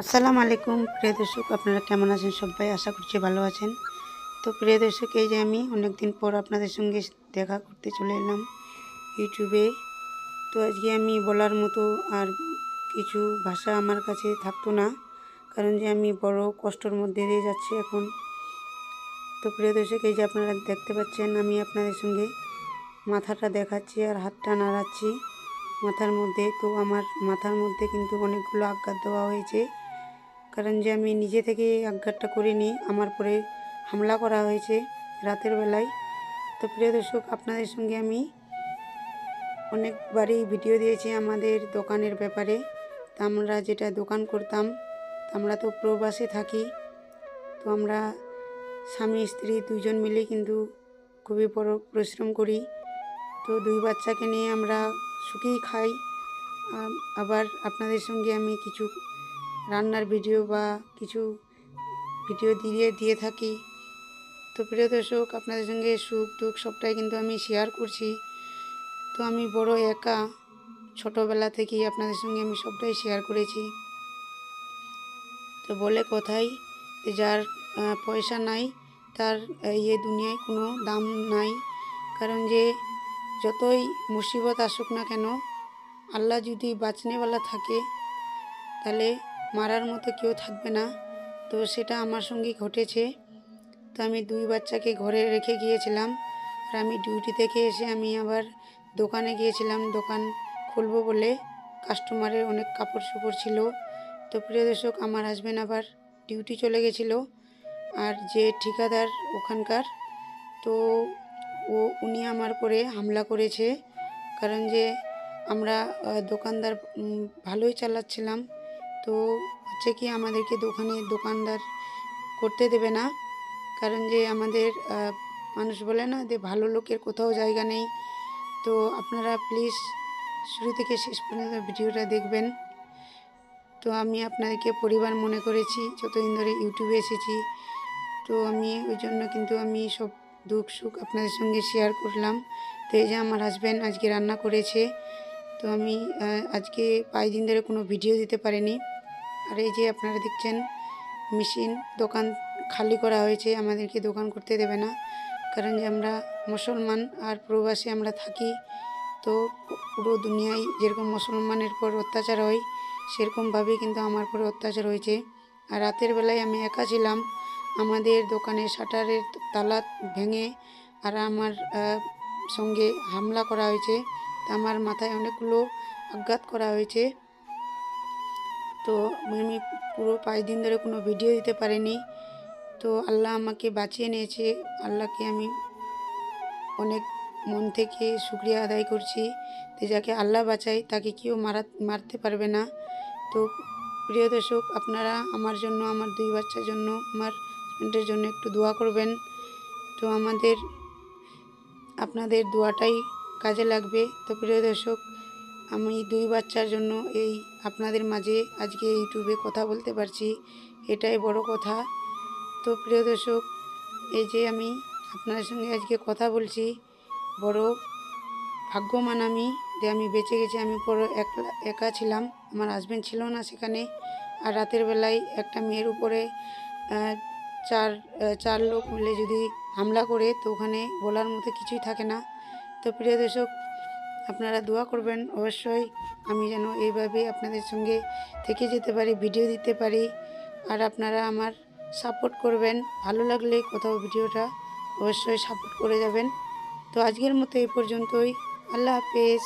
আসসালামু আলাইকুম, প্রিয় দর্শক, আপনারা কেমন আছেন? সবাই আশা করছি ভালো আছেন। তো প্রিয় দর্শক, এই যে আমি অনেক দিন পর আপনাদের সঙ্গে দেখা করতে চলে এলাম ইউটিউবে। তো আজকে আমি বলার মতো আর কিছু ভাষা আমার কাছে থাকতো না, কারণ যে আমি বড় কষ্টর মধ্যে দিয়ে যাচ্ছি এখন। তো প্রিয় দর্শক, এই যে আপনারা দেখতে পাচ্ছেন, আমি আপনাদের সঙ্গে মাথাটা দেখাচ্ছি আর হাতটা নাড়াচ্ছি মাথার মধ্যে। তো আমার মাথার মধ্যে কিন্তু অনেকগুলো আঘাত দেওয়া হয়েছে। কারণ যে আমি নিজে থেকে আঘাতটা করিনি, আমার পরে হামলা করা হয়েছে রাতের বেলায়। তো প্রিয় দর্শক, আপনাদের সঙ্গে আমি অনেকবারই ভিডিও দিয়েছি আমাদের দোকানের ব্যাপারে। তা আমরা যেটা দোকান করতাম আমরা তো প্রবাসে থাকি। তো আমরা স্বামী, স্ত্রী দুজন মিলে কিন্তু খুবই বড় পরিশ্রম করি। তো দুই বাচ্চাকে নিয়ে আমরা সুখেই খাই। আবার আপনাদের সঙ্গে আমি কিছু রান্নার ভিডিও বা কিছু ভিডিও দিয়ে দিয়ে থাকি। তো প্রিয় দর্শক, আপনাদের সঙ্গে সুখ দুঃখ সবটাই কিন্তু আমি শেয়ার করছি। তো আমি বড় একা, ছোটোবেলা থেকেই আপনাদের সঙ্গে আমি সবটাই শেয়ার করেছি। তো বলে কথাই যার পয়সা নাই, তার ইয়ে দুনিয়ায় কোনো দাম নাই। কারণ যে যতই মুসিবত আসুক না কেন, আল্লাহ যদি বাঁচনেওয়ালা থাকে, তাহলে মারার মতো কেউ থাকবে না। তো সেটা আমার সঙ্গে ঘটেছে। তো আমি দুই বাচ্চাকে ঘরে রেখে গিয়েছিলাম আর আমি ডিউটি থেকে এসে আমি আবার দোকানে গিয়েছিলাম। দোকান খুলবো বলে কাস্টমারের অনেক কাপড় চোপড় ছিল। তো প্রিয় দর্শক, আমার হাজব্যান্ড আবার ডিউটি চলে গেছিল আর যে ঠিকাদার ওখানকার, তো ও, উনি আমার করে হামলা করেছে। কারণ যে আমরা দোকানদার ভালোই চালাচ্ছিলাম। তো হচ্ছে কি আমাদেরকে দোকানে দোকানদার করতে দেবে না। কারণ যে আমাদের মানুষ বলে না যে ভালো লোকের কোথাও জায়গা নেই। তো আপনারা প্লিজ শুরু থেকে শেষ পর্যন্ত ভিডিওটা দেখবেন। তো আমি আপনাদেরকে পরিবার মনে করেছি, যতদিন ধরে ইউটিউবে এসেছি, তো আমি ওই জন্য কিন্তু আমি সব দুঃখ সুখ আপনাদের সঙ্গে শেয়ার করলাম। তো এই যে আমার হাজব্যান্ড আজকে রান্না করেছে, তো আমি আজকে পাঁচ দিন ধরে কোনো ভিডিও দিতে পারিনি। আর এই যে আপনারা দেখছেন, মেশিন, দোকান খালি করা হয়েছে, আমাদেরকে দোকান করতে দেবে না। কারণ যে আমরা মুসলমান আর প্রবাসী আমরা থাকি, তো পুরো দুনিয়ায় যেরকম মুসলমানের পর অত্যাচার হয় সেরকমভাবেই কিন্তু আমার পরে অত্যাচার হয়েছে। আর রাতের বেলায় আমি একা ছিলাম, আমাদের দোকানে শাটারের তালা ভেঙে আর আমার সঙ্গে হামলা করা হয়েছে। আমার মাথায় অনেকগুলো আঘাত করা হয়েছে। তো আমি পুরো পাঁচ দিন ধরে কোনো ভিডিও দিতে পারিনি। তো আল্লাহ আমাকে বাঁচিয়ে নিয়েছে। আল্লাহকে আমি অনেক মন থেকে শুক্রিয়া আদায় করছি তো যাকে আল্লাহ বাঁচায়, তাকে কেউ মারা, মারতে পারবে না। তো প্রিয় দর্শক, আপনারা আমার জন্য, আমার দুই বাচ্চার জন্য, আমার হাজবেন্ডের জন্য একটু দোয়া করবেন। তো আমাদের, আপনাদের দোয়াটাই কাজে লাগবে। তো প্রিয় দর্শক আমি দুই বাচ্চার জন্য এই আপনাদের মাঝে আজকে ইউটিউবে কথা বলতে পারছি। এটাই বড় কথা। তো প্রিয় দর্শক, এই যে আমি আপনাদের সঙ্গে আজকে কথা বলছি, বড় ভাগ্যমান আমি যে আমি বেঁচে গেছি, আমি একলা, একা ছিলাম, আমার হাজব্যান্ড ছিল না সেখানে। আর রাতের বেলায় একটা মেয়ের উপরে চার চার লোক মিলে যদি হামলা করে, তো ওখানে বলার মতো কিছুই থাকে না। তো প্রিয় দর্শক আপনারা দোয়া করবেন। অবশ্যই আমি যেন এইভাবে আপনাদের সঙ্গে থেকে যেতে পারি ভিডিও দিতে পারি। আর আপনারা আমার সাপোর্ট করবেন। ভালো লাগলে কোথাও ভিডিওটা অবশ্যই সাপোর্ট করে যাবেন। তো আজকের মতো এই পর্যন্তই। আল্লাহ হাফেজ।